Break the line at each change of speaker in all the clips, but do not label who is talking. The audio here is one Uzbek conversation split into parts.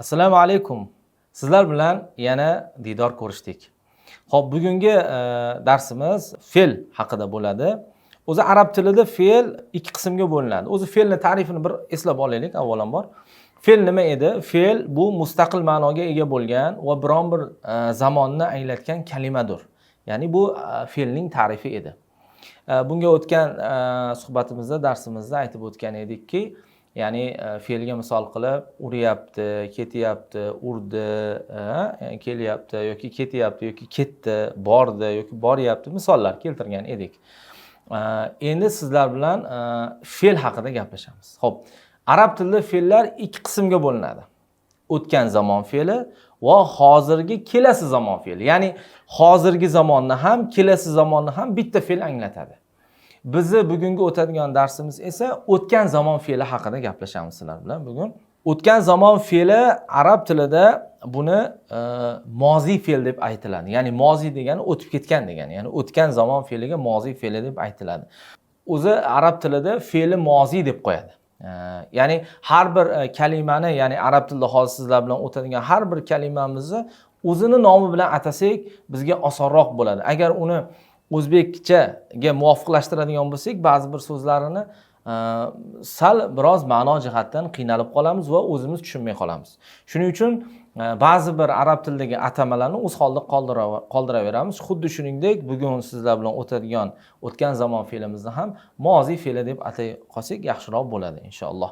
assalomu alaykum sizlar bilan yana diydor ko'rishdik. Ho'p bugungi e, darsimiz fe'l haqida bo'ladi. O'zi arab tilida fe'l ikki qismga bo'linadi. O'zi fe'lni ta'rifini bir eslab olaylik avvalambor. Fe'l nima edi? Fe'l bu mustaqil ma'noga ega bo'lgan va biron bir e, zamonni anglatgan kalimadir. Ya'ni bu e, fe'lning ta'rifi edi. E, bunga o'tgan e, suhbatimizda darsimizda aytib o'tgan edikki ya'ni e, fe'lga misol qilib uryapti ketyapti urdi e, e, kelyapti yoki ketyapti yoki ketdi bordi yoki boryapti misollar keltirgan edik. E, endi sizlar bilan e, fe'l haqida gaplashamiz. Ho'p arab tilida fe'llar ikki qismga bo'linadi. O'tgan zamon fe'li va hozirgi kelasi zamon fe'li. Ya'ni hozirgi zamonni ham kelasi zamonni ham bitta fe'l anglatadi. Bizni bugungi o'tadigan darsimiz esa o'tgan zamon fe'li haqida gaplashamiz sizlar bilan bugun. O'tgan zamon fe'li arab tilida buni e, moziy fe'l deb aytiladi. Ya'ni moziy degani o'tib ketgan degani. Ya'ni o'tgan zamon fe'liga moziy fe'li deb aytiladi. O'zi arab tilida fe'li moziy deb qo'yadi. E, ya'ni har bir e, kalimani ya'ni arab tilida hozir sizlar bilan o'tadigan har bir kalimamizni o'zini nomi bilan atasak bizga osonroq bo'ladi. Agar uni o'zbekchaga muvofiqlashtiradigan bo'lsak ba'zi bir so'zlarini e, sal biroz ma'no jihatdan qiynalib qolamiz va o'zimiz tushunmay qolamiz. Shuning uchun e, ba'zi bir arab tilidagi atamalarni o'z holida qoldiraveramiz. Xuddi shuningdek bugun sizlar bilan o'tadigan o'tgan zamon fe'limizni ham moziy fe'li deb atay qolsak yaxshiroq bo'ladi inshaalloh.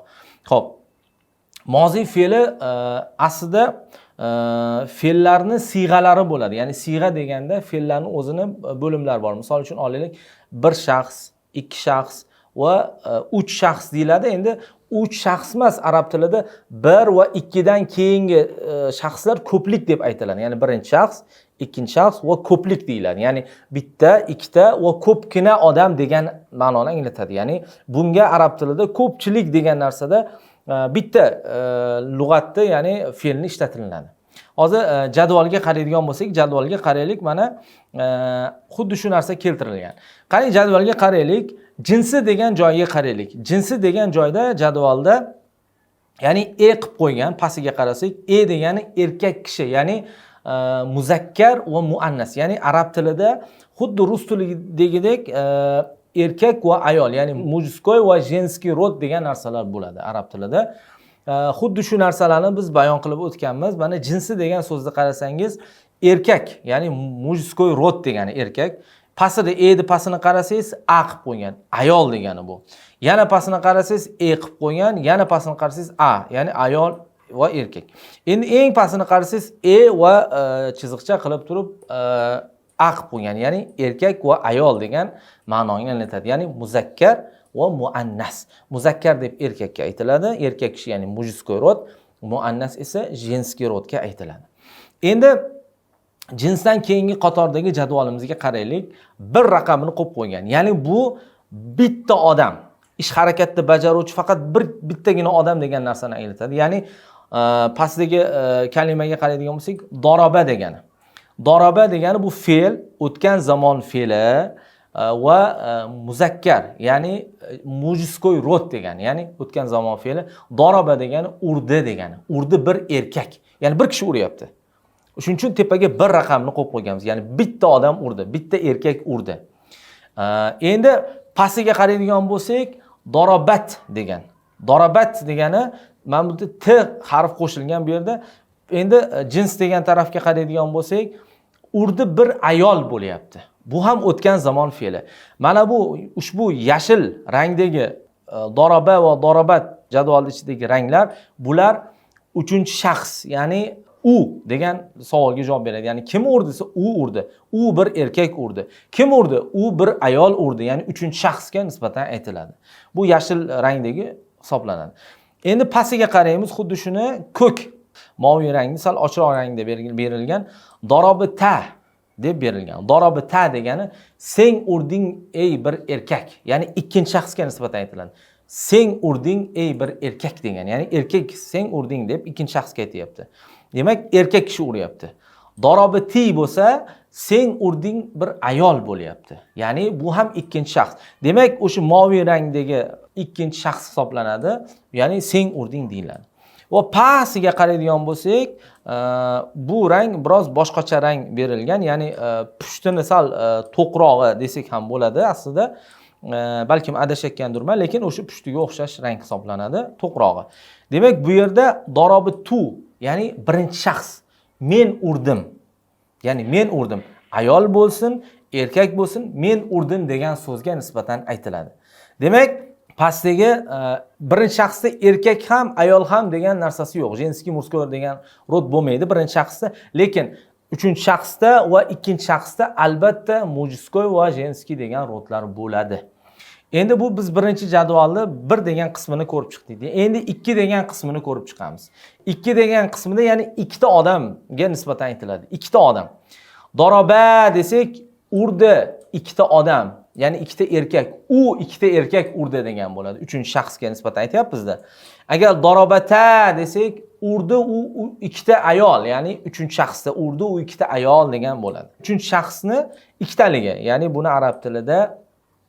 Ho'p. Moziy fe'li e, aslida fe'llarni siyg'alari bo'ladi. Ya'ni siyg'a deganda fe'llarni o'zini bo'limlari bor. Misol uchun olaylik bir shaxs ikki shaxs va e, uch shaxs deyiladi. Endi uch shaxs emas arab tilida bir va ikkidan keyingi e, shaxslar ko'plik deb aytiladi. Ya'ni birinchi shaxs ikkinchi shaxs va ko'plik deyiladi. Ya'ni bitta ikkita va ko'pgina odam degan ma'noni anglatadi. Ya'ni bunga arab tilida ko'pchilik degan narsada e, bitta e, lug'atda ya'ni fe'lni ishlatilinadi hozir e, jadvalga qaraydigan bo'lsak jadvalga qaraylik mana e, xuddi shu narsa keltirilgan. Qarang jadvalga qaraylik jinsi degan joyga qaraylik. Jinsi degan joyda jadvalda ya'ni e qilib qo'ygan pastiga qarasak e degani erkak kishi ya'ni muzakkar va muannas. Ya'ni arab tilida xuddi rus tilidagidek erkak va ayol ya'ni mujskoy va jenskiy rod degan narsalar bo'ladi arab tilida. E, xuddi shu narsalarni biz bayon qilib o'tganmiz. Mana jinsi degan so'zni qarasangiz erkak ya'ni mujskoy rod degani erkak pastida eni pastini qarasangiz a qilib qo'ygan ayol degani bu. Yana pastini qarasangiz e qilib qo'ygan yana pastini qarasangiz a ya'ni ayol va erkak. Endi eng pastini qarasangiz e va e, chiziqcha qilib turib e, a qilib qo'ygan ya'ni erkak va ayol degan ma'noni anglatadi ya'ni muzakkar va muannas muzakkar deb erkakka aytiladi erkak kishi ya'ni mujskoy rod muannas esa jenskiy rodga aytiladi endi jinsdan keyingi qatordagi jadvalimizga qaraylik bir raqamini qo'yib qo'ygan ya'ni bu bitta odam ish harakatni bajaruvchi faqat bir bittagina odam degan narsani anglatadi ya'ni pastdagi kalimaga qaraydigan bo'lsak doroba degani doroba degani bu fe'l o'tgan zamon fe'li e, va e, muzakkar ya'ni e, mujskoy rod degani ya'ni o'tgan zamon fe'li. Doroba degani urdi degani urdi bir erkak ya'ni bir kishi uryapti. Shuning uchun tepaga bir raqamni qo'yib qo'yganmiz ya'ni bitta odam urdi bitta erkak urdi. Endi pastiga qaraydigan bo'lsak dorobat degan dorobat degani mana bu yerda t harf qo'shilgan bu yerda endi jins degan tarafga qaraydigan bo'lsak urdi bir ayol bo'lyapti. Bu ham o'tgan zamon fe'li. Mana bu ushbu yashil rangdagi e, doroba va dorobat jadvalni ichidagi ranglar bular uchinchi shaxs ya'ni u degan savolga javob beradi. Ya'ni kim urdi desa u urdi u bir erkak urdi kim urdi u bir ayol urdi ya'ni uchinchi shaxsga nisbatan aytiladi. Bu yashil rangdagi hisoblanadi. Endi pastiga qaraymiz xuddi shuni ko'k moviy rangni sal ochroq rangda beril- berilgan dorobita deb berilgan dorobita degani sen urding ey bir erkak ya'ni ikkinchi shaxsga nisbatan aytiladi sen urding ey bir erkak degan ya'ni erkak sen urding deb ikkinchi shaxsga aytyapti demak erkak kishi uryapti dorobiti bo'lsa sen urding bir ayol bo'lyapti ya'ni bu ham ikkinchi shaxs demak o'sha moviy rangdagi ikkinchi shaxs hisoblanadi ya'ni sen urding deyiladi va pastiga qaraydigan bo'lsak bu rang biroz boshqacha rang berilgan ya'ni e, pushtini sal e, to'qrog'i desak ham bo'ladi aslida. Balkim adashayotgandurman lekin o'sha pushtiga o'xshash rang hisoblanadi to'qrog'i. Demak bu yerda dorobi tu ya'ni birinchi shaxs men urdim. Ya'ni men urdim. Ayol bo'lsin erkak bo'lsin men urdim degan so'zga nisbatan aytiladi. Demak pastdagi e, birinchi shaxsda erkak ham ayol ham degan narsasi yo'q женский мужской degan rod bo'lmaydi birinchi shaxsda lekin uchinchi shaxsda va ikkinchi shaxsda albatta мужской va женский degan rodlar bo'ladi endi bu biz birinchi jadvalni bir degan qismini ko'rib chiqdik endi ikki degan qismini ko'rib chiqamiz ikki degan qismida ya'ni ikkita odamga nisbatan aytiladi ikkita odam doroba desak urdi ikkita odam ya'ni ikkita erkak u ikkita erkak urdi degan bo'ladi. Uchinchi shaxsga nisbatan aytyapmizda. Agar dorobata desak urdi u ikkita ayol ya'ni uchinchi shaxsda urdi u ikkita ayol degan bo'ladi. Uchinchi shaxsni ikkitaligi ya'ni buni arab tilida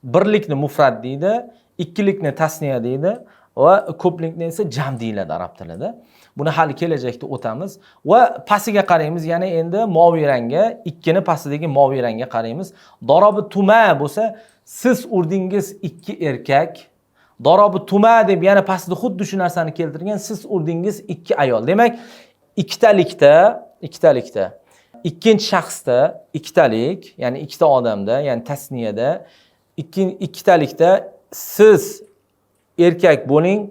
birlikni mufrat deydi ikkilikni tasniya deydi va ko'plikni esa jam deyiladi arab tilida buni hali kelajakda o'tamiz va pastiga qaraymiz yana endi moviy rangga ikkini pastidagi moviy rangga qaraymiz. Dorobi tuma bo'lsa siz urdingiz ikki erkak dorobi tuma deb yana pastida xuddi shu narsani keltirgan siz urdingiz ikki ayol. Demak ikkitalikda ikkitalikda ikkinchi shaxsda ikkitalik ya'ni ikkita odamda ya'ni tasniyada ikkitalikda siz erkak bo'ling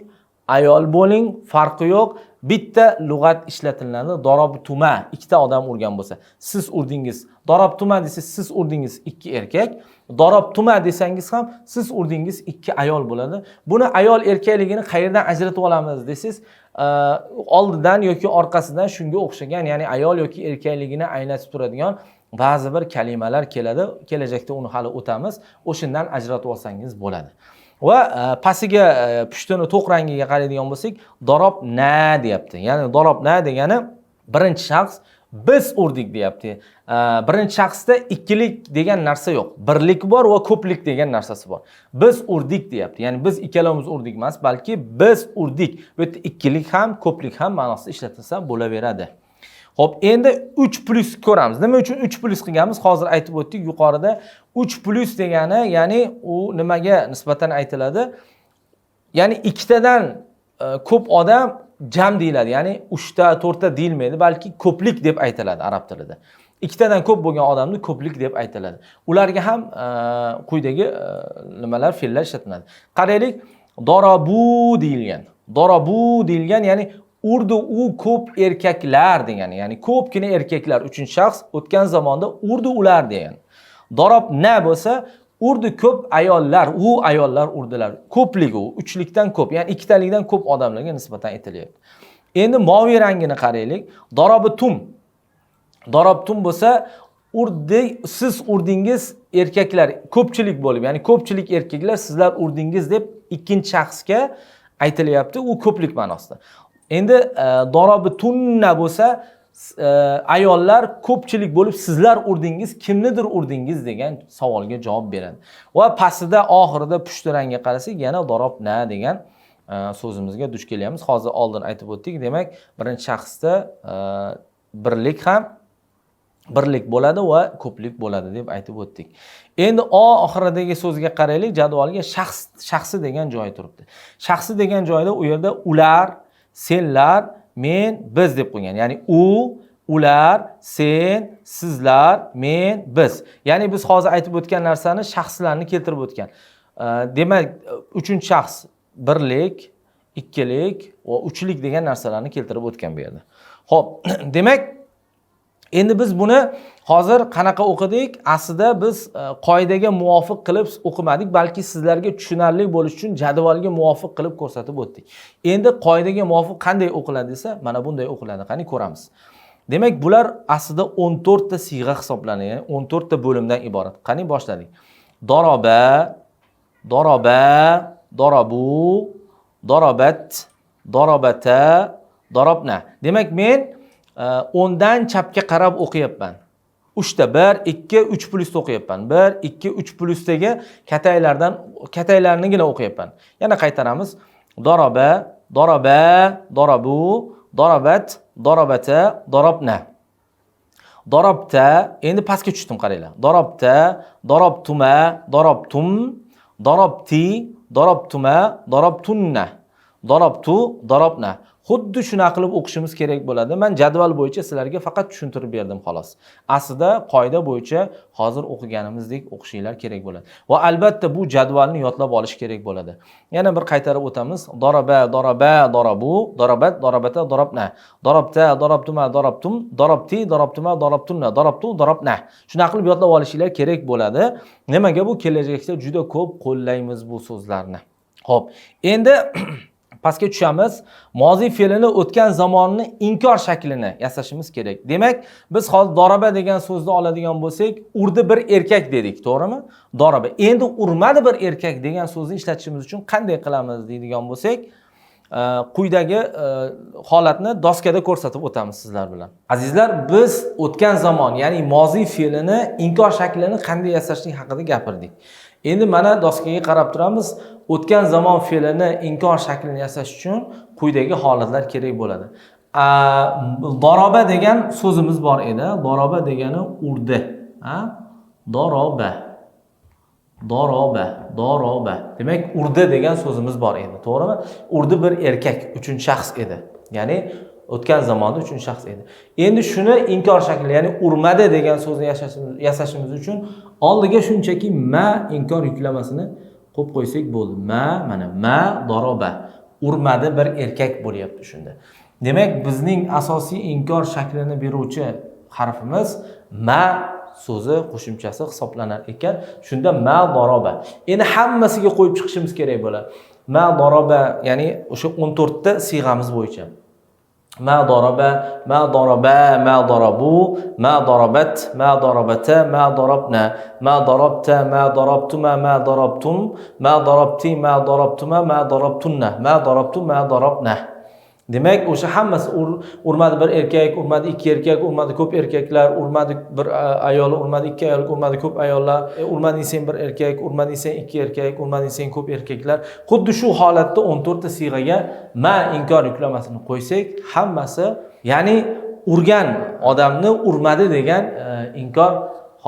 ayol bo'ling farqi yo'q bitta lug'at ishlatiladi dorob tuma. Ikkita odam urgan bo'lsa. Siz urdingiz dorob tuma desa siz urdingiz ikki erkak. Dorob tuma desangiz ham siz urdingiz ikki ayol bo'ladi. Buni ayol erkakligini qayerdan ajratib olamiz desangiz oldidan yoki orqasidan shunga o'xshagan ya'ni ayol yoki erkakligini anglatib turadigan ba'zi bir kalimalar keladi. Kelajakda uni hali o'tamiz. O'shandan ajratib olsangiz bo'ladi. Va e, pastiga e, pushtini to'q rangiga qaraydigan bo'lsak dorob na deyapti. Ya'ni dorob na degani birinchi shaxs biz urdik deyapti. E, birinchi shaxsda ikkilik degan narsa yo'q. Birlik bor va ko'plik degan narsasi bor. Biz urdik deyapti. Ya'ni biz ikkalamiz urdik emas balki biz urdik. Bu yerda ikkilik ham ko'plik ham ma'nosida ishlatilsa bo'laveradi Xo'p, endi 3 plus ko'ramiz. Nima uchun 3 plus qilganmiz? Hozir aytib o'tdik yuqorida. 3 plus degani, ya'ni u nimaga nisbatan aytiladi? Ya'ni ikkitadan e, ko'p odam jam deyiladi. Ya'ni 3 ta, 4 ta deyilmaydi, balki ko'plik deb aytiladi arab tilida. ikkitadan ko'p bo'lgan odamni ko'plik deb aytiladi. Ularga ham e, quyidagi e, nimalar fe'llar ishlatiladi. Qaraylik, dorobu deyilgan. Dorobu deyilgan, ya'ni urdi u ko'p erkaklar degani ya'ni ko'pgina erkaklar uchinchi shaxs o'tgan zamonda urdi ular degan dorob na bo'lsa urdi ko'p ayollar u ayollar urdilar ko'plik u uchlikdan ko'p ya'ni ikkitalikdan ko'p odamlarga nisbatan aytilyapti. Endi moviy rangini qaraylik. Dorobi tum. Dorob tum bo'lsa urdi siz urdingiz erkaklar ko'pchilik bo'lib ya'ni ko'pchilik erkaklar sizlar urdingiz deb ikkinchi shaxsga aytilyapti. U ko'plik ma'nosida endi e, dorobi tunna bo'lsa e, ayollar ko'pchilik bo'lib sizlar urdingiz kimnidir urdingiz degan savolga javob beradi. Va pastida oxirida pushti rangga qarasak yana dorob na degan e, so'zimizga duch kelyapmiz. Hozir oldin aytib o'tdik. Demak birinchi shaxsda birlik ham birlik bo'ladi va ko'plik bo'ladi deb aytib o'tdik. Endi o oxiridagi so'zga qaraylik jadvalga shaxs shaxsi degan joyi turibdi. Shaxsi degan joyda u yerda ular senlar men biz deb qo'ygan. Ya'ni u ular sen sizlar men biz. Ya'ni biz hozir aytib o'tgan narsani shaxslarni keltirib o'tgan. Demak uchinchi shaxs birlik ikkilik va uchlik degan narsalarni keltirib o'tgan bu yerda. Ho'p demak endi biz buni hozir qanaqa o'qidik? Aslida biz e, qoidaga muvofiq qilib o'qimadik balki sizlarga tushunarli bo'lishi uchun jadvalga muvofiq qilib ko'rsatib o'tdik. Endi qoidaga muvofiq qanday o'qiladi desa mana bunday o'qiladi qani ko'ramiz. Demak bular aslida 14 to'rtta siyg'a hisoblanadi ya'ni 14 to'rtta bo'limdan iborat. Qani boshladik. Doroba doroba dorobu dorobat dorobata dorobna. Demak men o'ndan chapga qarab o'qiyapman. Uchta bir ikki uch plyusda o'qiyapman. Bir ikki uch plyusdagi kataylardan kataylarnigina o'qiyapman. Yana qaytaramiz. Doroba doroba dorobu dorobat dorobata dorobna. Dorobta endi pastga tushdim qaranglar. Dorobta dorobtuma dorobtum dorobti dorobtuma dorobtunna. Dorobtu dorobna. Xuddi shunaqa qilib o'qishimiz kerak bo'ladi. Man jadval bo'yicha sizlarga faqat tushuntirib berdim xolos. Aslida qoida bo'yicha hozir o'qiganimizdek o'qishinglar kerak bo'ladi. Va albatta bu jadvalni yodlab olish kerak bo'ladi. Yana bir qaytarib o'tamiz. Doroba doroba dorobu dorobat dorobata dorobna. Dorobta dorobtuma dorobtum dorobti dorobtuma dorabtunna dorobtu dorobna. Shunaqa qilib yodlab olishinglar kerak bo'ladi. Nimaga bu kelajakda juda ko'p qo'llaymiz bu so'zlarni? Ho'p endi pastga tushamiz. Moziy fe'lini o'tgan zamonni inkor shaklini yasashimiz kerak. Demak biz hozir doroba degan so'zni oladigan bo'lsak urdi bir erkak dedik to'g'rimi? Doroba. Endi urmadi bir erkak degan so'zni ishlatishimiz uchun qanday qilamiz deydigan bo'lsak e, quyidagi e, holatni doskada ko'rsatib o'tamiz sizlar bilan. Azizlar biz o'tgan zamon ya'ni moziy fe'lini inkor shaklini qanday yasashlik haqida gapirdik. Endi mana doskaga qarab turamiz. O'tgan zamon fe'lini inkor shaklini yasash uchun quyidagi holatlar kerak bo'ladi. Doroba degan so'zimiz bor edi. Doroba degani urdi. Doroba. Doroba doroba. Demak urdi degan so'zimiz bor edi. To'g'rimi? Urdi bir erkak uchinchi shaxs edi. Ya'ni o'tgan zamonda uchinchi shaxs edi. Endi shuni inkor shakli ya'ni urmadi degan so'zni yasashimiz uchun oldiga shunchaki ma inkor yuklamasini qo'yib qo'ysak bo'ldi. Ma mana ma doroba. Urmadi bir erkak bo'lyapti shunda. Demak bizning asosiy inkor shaklini beruvchi harfimiz ma so'zi qo'shimchasi hisoblanar ekan. Shunda ma doroba. Endi hammasiga qo'yib chiqishimiz kerak bo'ladi. Ma doroba ya'ni o'sha o'n to'rtta siyg'amiz bo'yicha. ما ضرب ما ضربا ما ضربوا ما ضربت ما ضربتا ما ضربنا. ما ضربت ما ضربتما ما ضربتم. ما ضربتي ما ضربتما ما ضربتن. ما ضربتم ما ضربنا. Demak o'sha hammasi urmadi bir erkak urmadi ikki erkak urmadi ko'p erkaklar urmadi bir ayol urmadi ikki ayol urmadi ko'p ayollar. E, urmading sen bir erkak urmading sen ikki erkak urmading sen ko'p erkaklar. Xuddi shu holatda o'n to'rtta siyg'aga ma inkor yuklamasini qo'ysak hammasi ya'ni urgan odamni urmadi degan e, inkor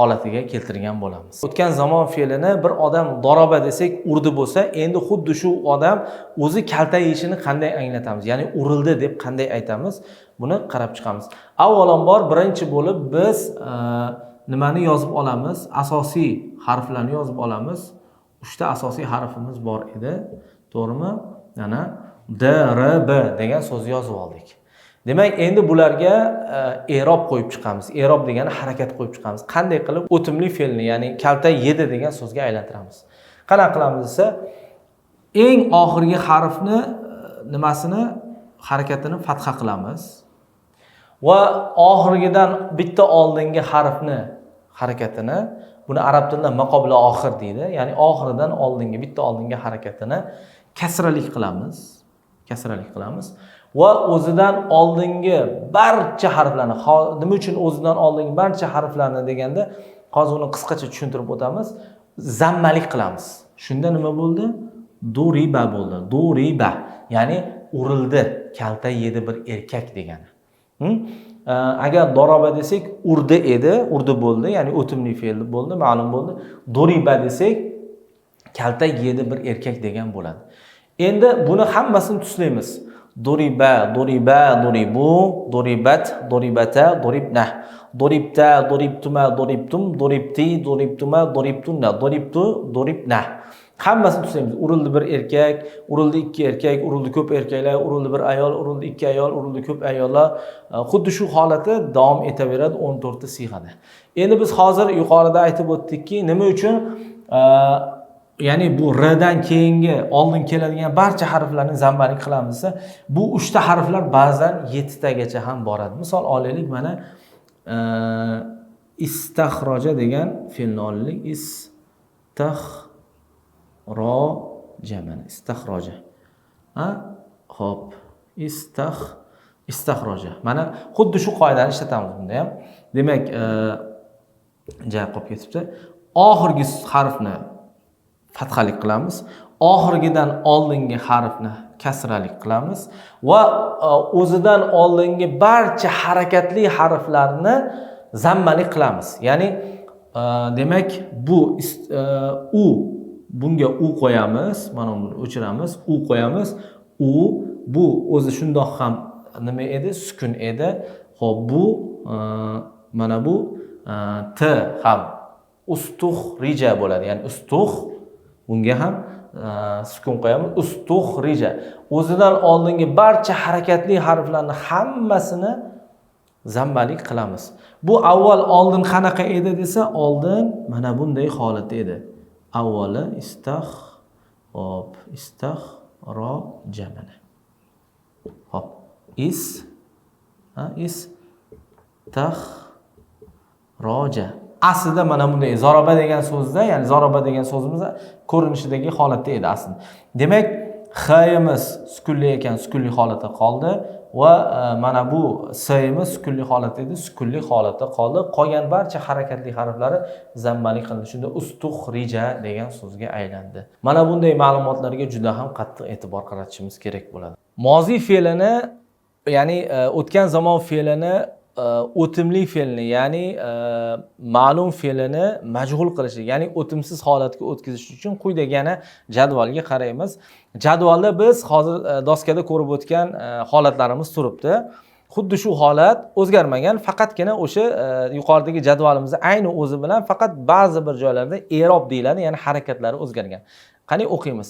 holatiga keltirgan bo'lamiz. O'tgan zamon fe'lini bir odam doroba desak urdi bo'lsa endi xuddi shu odam o'zi kalta yeyishini qanday anglatamiz? Ya'ni urildi deb qanday aytamiz? Buni qarab chiqamiz. Avvalambor birinchi bo'lib biz e, nimani yozib olamiz? Asosiy harflarni yozib olamiz. Uchta asosiy harfimiz bor edi. To'g'rimi? Mana d r b degan so'zni yozib oldik. Demak endi bularga e, erob qo'yib chiqamiz. Erob degani harakat qo'yib chiqamiz. Qanday qilib? O'timli fe'lni ya'ni kalta yedi degan so'zga aylantiramiz. Qanaqa qilamiz desa eng oxirgi harfni e, nimasini? Harakatini fatha qilamiz. Va oxirgidan bitta oldingi harfni harakatini buni arab tilida maqobla oxir deydi. Ya'ni oxiridan oldingi bitta oldingi harakatini kasralik qilamiz. Kasralik qilamiz. Va o'zidan oldingi barcha harflarni nima uchun o'zidan oldingi barcha harflarni deganda hozir uni qisqacha tushuntirib o'tamiz. Zammalik qilamiz. Shunda nima bo'ldi? Duriba bo'ldi. Duriba ya'ni urildi. Kalta yedi bir erkak degani. Hm? Agar doroba desak urdi edi. Urdi bo'ldi ya'ni o'timli fe'l bo'ldi ma'lum bo'ldi. Duriba desak kalta yedi bir erkak degan bo'ladi. Endi buni hammasini tuslaymiz. Duriba duriba duribu duribat duribata duribna duribta duribtuma duribtum duribti duribtuma duribtunna duribtu duribna hammasini tusaymiz urildi bir erkak urildi ikki erkak urildi ko'p erkaklar urildi bir ayol urildi ikki ayol urildi ko'p ayollar. Xuddi shu holati davom etaveradi o'n to'rtta siyg'ada endi biz hozir yuqorida aytib o'tdikki nima uchun ya'ni bu rdan keyingi oldin keladigan barcha harflarni zambalik qilamiz desa bu uchta harflar ba'zan yettitagacha ham boradi. Misol olaylik mana e, istahroja degan fe'lni olaylik. Istahroja mana istahroja ha? Ho'p. Istah istahroja mana xuddi shu qoidani ishlatamiz bunda ham demak e, joy ja qolib ketibdi. Oxirgi harfni fathalik qilamiz. Oxirgidan oldingi harfni kasralik qilamiz va e, o'zidan oldingi barcha harakatli harflarni zammalik qilamiz. Ya'ni e, demak bu e, u bunga u qo'yamiz mana buni o'chiramiz u qo'yamiz u bu o'zi shundoq ham nima edi sukun edi. Ho'p bu mana bu t ham ustux rija bo'ladi ya'ni ustuh bunga ham e, sukun qo'yamiz. Ustux rija o'zidan oldingi barcha harakatli harflarni hammasini zambalik qilamiz. Bu avval oldin qanaqa edi desa oldin mana bunday holatda edi. Avvali istax hop istax ro jamana hop. Is ha, is. Tax roja. Aslida mana bunday zoroba degan so'zda ya'ni zoroba degan so'zimiz ko'rinishidagi holatda edi aslida. Demak ximiz sukunli ekan sukunli holatda qoldi va e, mana bu simiz sukunli holatda edi sukunli holatda qoldi. Qolgan barcha harakatli harflari zammali qilindi. Shunda ustuh rija degan so'zga aylandi. Mana bunday ma'lumotlarga juda ham qattiq e'tibor qaratishimiz kerak bo'ladi. Moziy fe'lini ya'ni e, o'tgan zamon fe'lini E, o'timli fe'lni ya'ni e, ma'lum fe'lini majhul qilishlik ya'ni o'timsiz holatga o'tkazish uchun quyidagi yana jadvalga qaraymiz. Jadvalda biz hozir e, doskada ko'rib o'tgan holatlarimiz turibdi. Xuddi shu holat o'zgarmagan faqatgina o'sha yuqoridagi jadvalimizni ayni o'zi bilan faqat ba'zi bir joylarda erob deyiladi ya'ni harakatlari o'zgargan. Qani o'qiymiz.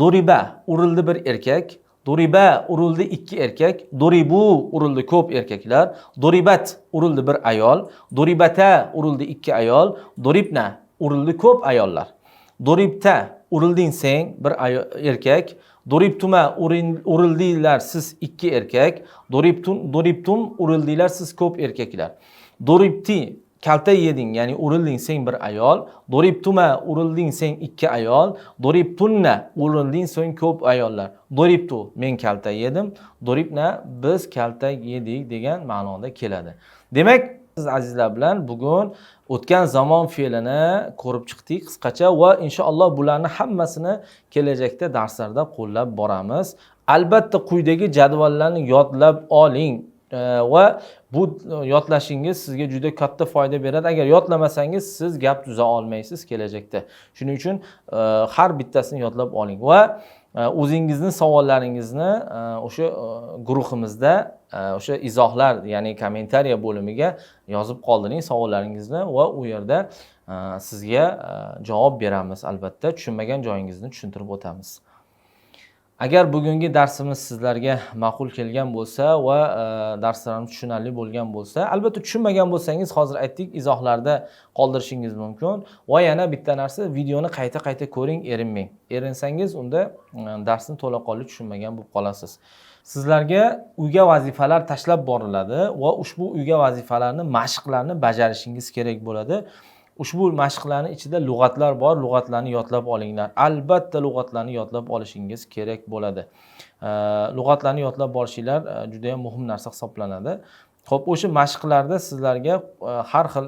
Doriba urildi bir erkak. Doriba urildi ikki erkak doribu urildi ko'p erkaklar doribat urildi bir ayol doribata urildi ikki ayol doribna urildi ko'p ayollar. Doribta urilding sen bir erkak doribtuma urin- urildinglar siz ikki erkak doribtun doribtum urildinglar siz ko'p erkaklar. Doribti kalta yeding ya'ni urilding sen bir ayol. Doribtuma urilding sen ikki ayol. Doribtunna urilding sen ko'p ayollar. Doribtu men kalta yedim. Doribna biz kalta yedik degan ma'noda keladi. Demak siz azizlar bilan bugun o'tgan zamon fe'lini ko'rib chiqdik qisqacha va inshaalloh bularni hammasini kelajakda darslarda qo'llab boramiz. Albatta quyidagi jadvallarni yodlab oling va bu e, yodlashingiz sizga juda katta foyda beradi. Agar yodlamasangiz siz gap tuza olmaysiz kelajakda. Shuning uchun e, har bittasini yodlab oling va e, o'zingizni savollaringizni o'sha guruhimizda o'sha izohlar ya'ni kommentariya bo'limiga yozib qoldiring savollaringizni va u yerda sizga javob beramiz. Albatta tushunmagan joyingizni tushuntirib o'tamiz. Agar bugungi darsimiz sizlarga ma'qul kelgan bo'lsa va e, darslarimiz tushunarli bo'lgan bo'lsa albatta tushunmagan bo'lsangiz hozir aytdik izohlarda qoldirishingiz mumkin. Va yana bitta narsa videoni qayta qayta ko'ring erinmang. Erinsangiz unda e, darsni to'laqonli tushunmagan bo'lib qolasiz. Sizlarga uyga vazifalar tashlab boriladi va ushbu uyga vazifalarni mashqlarni bajarishingiz kerak bo'ladi. Ushbu mashqlarni ichida lug'atlar bor lug'atlarni yodlab olinglar. Albatta lug'atlarni yodlab olishingiz kerak bo'ladi. Lug'atlarni yodlab borishinglar juda yam muhim narsa hisoblanadi. Ho'p o'sha mashqlarda sizlarga har xil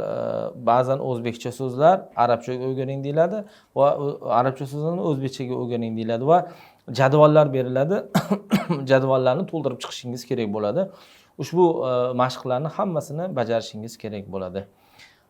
ba'zan o'zbekcha so'zlar arabchaga o'rganing deyiladi va arabcha so'zlarni o'zbekchaga o'rganing deyiladi va jadvallar beriladi. Jadvallarni to'ldirib chiqishingiz kerak bo'ladi. Ushbu mashqlarni hammasini bajarishingiz kerak bo'ladi.